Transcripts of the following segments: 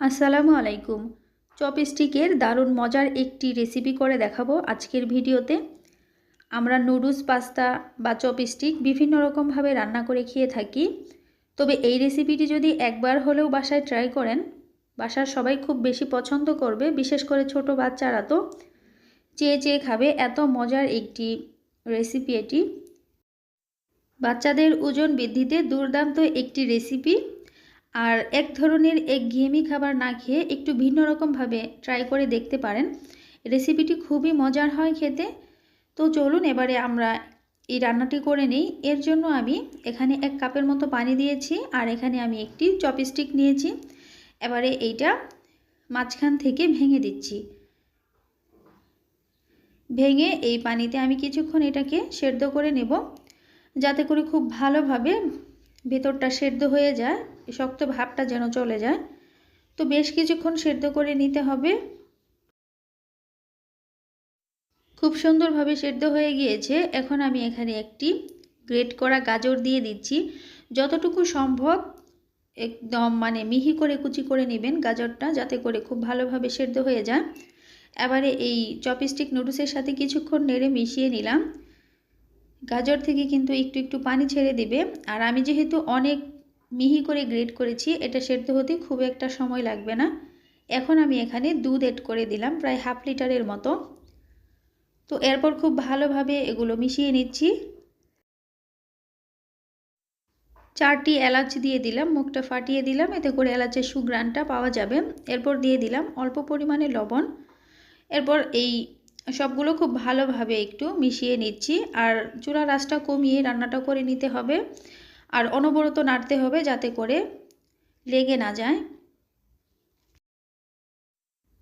আসসালামু আলাইকুম। চপস্টিকের দারুণ মজার একটি রেসিপি করে দেখাবো আজকের ভিডিওতে। আমরা নুডলস, পাস্তা বা চপস্টিক বিভিন্ন রকমভাবে রান্না করে খেয়ে থাকি। তবে এই রেসিপিটি যদি একবার হলেও বাসায় ট্রাই করেন, বাসার সবাই খুব বেশি পছন্দ করবে, বিশেষ করে ছোট বাচ্চারা তো। চেয়ে চেয়ে খাবে, এত মজার একটি রেসিপি এটি। বাচ্চাদের ওজন বৃদ্ধিতে দুর্দান্ত একটি রেসিপি আর এক ধরনের এক ঘিয়েমি খাবার না খেয়ে একটু ভিন্ন রকমভাবে ট্রাই করে দেখতে পারেন। রেসিপিটি খুবই মজার হয় খেতে। তো চলুন এবারে আমরা এই রান্নাটি করে নিই। এর জন্য আমি এখানে এক কাপের মতো পানি দিয়েছি আর এখানে আমি একটি চপস্টিক নিয়েছি। এবারে এইটা মাঝখান থেকে ভেঙে দিচ্ছি। ভেঙে এই পানিতে আমি কিছুক্ষণ এটাকে সেদ্ধ করে নেব। যাতে করে খুব ভালোভাবে ভেতরটা সেদ্ধ হয়ে যায়, শক্ত ভাবটা যেন চলে যায়। তো বেশ কিছুক্ষণ সেদ্ধ করে নিতে হবে। খুব সুন্দরভাবে সেদ্ধ হয়ে গিয়েছে। এখন আমি এখানে একটি গ্রেট করা গাজর দিয়ে দিচ্ছি। যতটুকু সম্ভব একদম মানে মিহি করে কুচি করে নেবেন গাজরটা, যাতে করে খুব ভালোভাবে সেদ্ধ হয়ে যায়। এবারে এই চপস্টিক নুডলসের সাথে কিছুক্ষণ নেড়ে মিশিয়ে নিলাম। গাজর থেকে কিন্তু একটু একটু পানি ছেড়ে দিবে। আর আমি যেহেতু অনেক মিহি করে গ্রেড করেছি, এটা সেদ্ধ হতে খুব একটা সময় লাগবে না। এখন আমি এখানে দুধ এড করে দিলাম, প্রায় হাফ লিটারের মতো। তো এরপর খুব ভালোভাবে এগুলো মিশিয়ে নিচ্ছি। চারটি এলাচ দিয়ে দিলাম, মুখটা ফাটিয়ে দিলাম, এতে করে এলাচের সুগ্রানটা পাওয়া যাবে। এরপর দিয়ে দিলাম অল্প পরিমাণে লবণ। এরপর এই সবগুলো খুব ভালোভাবে একটু মিশিয়ে নিচ্ছি। আর চূড়া রাসটা কমিয়ে রান্নাটা করে নিতে হবে। আর অনবরত নাড়তে হবে যাতে করে লেগে না যায়।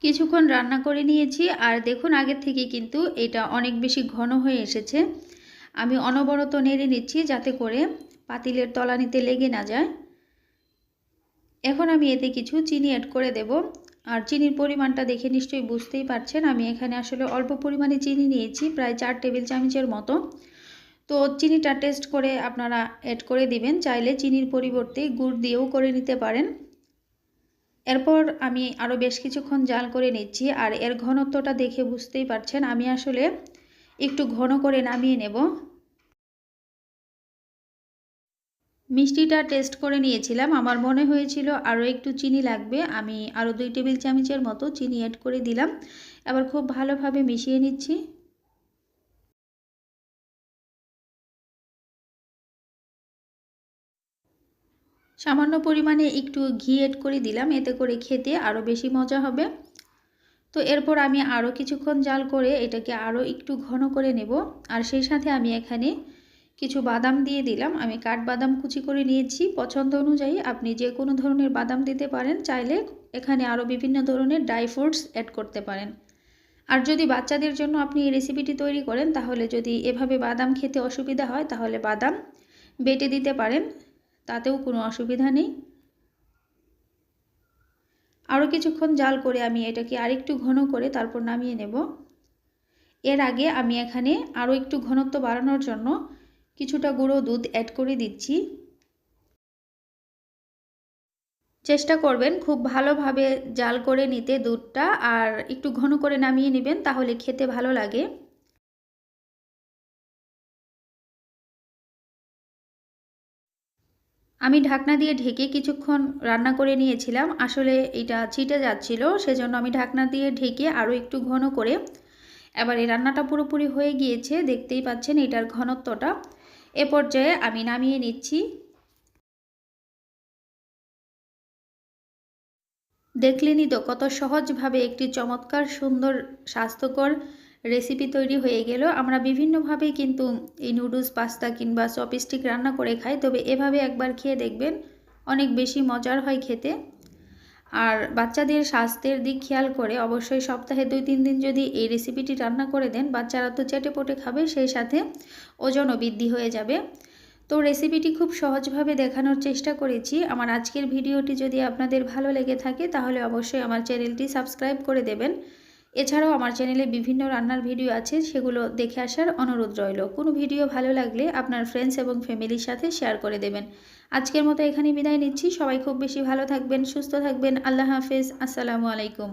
কিছুক্ষণ রান্না করে নিয়েছি। আর দেখুন, আগের থেকে কিন্তু এটা অনেক বেশি ঘন হয়ে এসেছে। আমি অনবরত নেড়ে নিচ্ছি যাতে করে পাতিলের তলানিতে লেগে না যায়। এখন আমি এতে কিছু চিনি অ্যাড করে দেব। আর চিনির পরিমাণটা দেখে নিশ্চয়ই বুঝতেই পারছেন। আমি এখানে আসলে অল্প পরিমাণে চিনি নিয়েছি, প্রায় চার টেবিল চামচের মতো। তো চিনিটা টেস্ট করে আপনারা অ্যাড করে দিবেন। চাইলে চিনির পরিবর্তে গুড় দিয়েও করে নিতে পারেন। এরপর আমি আরও বেশ কিছুক্ষণ জাল করে নিচ্ছি আর এর ঘনত্বটা দেখে বুঝতেই পারছেন। আমি আসলে একটু ঘন করে নামিয়ে নেব। মিষ্টিটা টেস্ট করে নিয়েছিলাম। আমার মনে হয়েছিল আরও একটু চিনি লাগবে। আমি আরও দুই টেবিল চামচের মতো চিনি অ্যাড করে দিলাম। এবার খুব ভালোভাবে মিশিয়ে নিচ্ছি। সামান্য পরিমাণে একটু ঘি এড করে দিলাম। এতে করে খেতে আরও বেশি মজা হবে। তো এরপর আমি আরও কিছুক্ষণ জাল করে এটাকে আরও একটু ঘন করে নেব। আর সেই সাথে আমি এখানে কিছু বাদাম দিয়ে দিলাম। আমি কাঠবাদাম কুচি করে নিয়েছি। পছন্দ অনুযায়ী আপনি যে কোনো ধরনের বাদাম দিতে পারেন, চাইলে এখানে আরও বিভিন্ন ধরনের ড্রাই ফ্রুটস অ্যাড করতে পারেন। আর যদি বাচ্চাদের জন্য আপনি এই রেসিপিটি তৈরি করেন, তাহলে যদি এভাবে বাদাম খেতে অসুবিধা হয়, তাহলে বাদাম বেটে দিতে পারেন। তাতেও কোনো অসুবিধা নেই। আরও কিছুক্ষণ জাল করে আমি এটাকে আরেকটু ঘন করে তারপর নামিয়ে নেব। এর আগে আমি এখানে আরও একটু ঘনত্ব বাড়ানোর জন্য কিছুটা গুঁড়ো দুধ অ্যাড করে দিচ্ছি। চেষ্টা করবেন খুব ভালোভাবে জাল করে নিতে দুধটা, আর একটু ঘন করে নামিয়ে নেবেন তাহলে খেতে ভালো লাগে। আমি ঢাকনা দিয়ে ঢেকে কিছুক্ষণ রান্না করে নিয়েছিলাম। আসলে এটা ছিটে যাচ্ছিল, সেজন্য আমি ঢাকনা দিয়ে ঢেকে আরও একটু ঘন করে। এবার এই রান্নাটা পুরোপুরি হয়ে গিয়েছে, দেখতেই পাচ্ছেন এটার ঘনত্বটা। এ পর্যায়ে আমি নামিয়ে নিচ্ছি। দেখলেনই তো কত সহজভাবে একটি চমৎকার, সুন্দর, স্বাস্থ্যকর রেসিপি তৈরি হয়ে গেল। আমরা বিভিন্নভাবে কিন্তু এই নুডলস পাস্তা কিংবা চপস্টিক রান্না করে খাই, তবে এভাবে একবার খেয়ে দেখবেন অনেক বেশি মজার হয় খেতে। আর বাচ্চাদের স্বাস্থ্যের দিক খেয়াল করে অবশ্যই সপ্তাহে দুই, তিন দিন যদি এই রেসিপিটি রান্না করে দেন, বাচ্চারা তো চেটে পোটে খাবে, সেই সাথে ওজনও বৃদ্ধি হয়ে যাবে। তো রেসিপিটি খুব সহজভাবে দেখানোর চেষ্টা করেছি। আমার আজকের ভিডিওটি যদি আপনাদের ভালো লেগে থাকে, তাহলে অবশ্যই আমার চ্যানেলটি সাবস্ক্রাইব করে দেবেন। এছাড়াও আমার চ্যানেলে বিভিন্ন রান্নার ভিডিও আছে, সেগুলো দেখে আসার অনুরোধ রইল। কোনো ভিডিও ভালো লাগলে আপনার ফ্রেন্ডস এবং ফ্যামিলির সাথে শেয়ার করে দেবেন। আজকের মতো এখানে বিদায় নিচ্ছি। সবাই খুব বেশি ভালো থাকবেন, সুস্থ থাকবেন। আল্লাহ হাফেজ। আসসালামু আলাইকুম।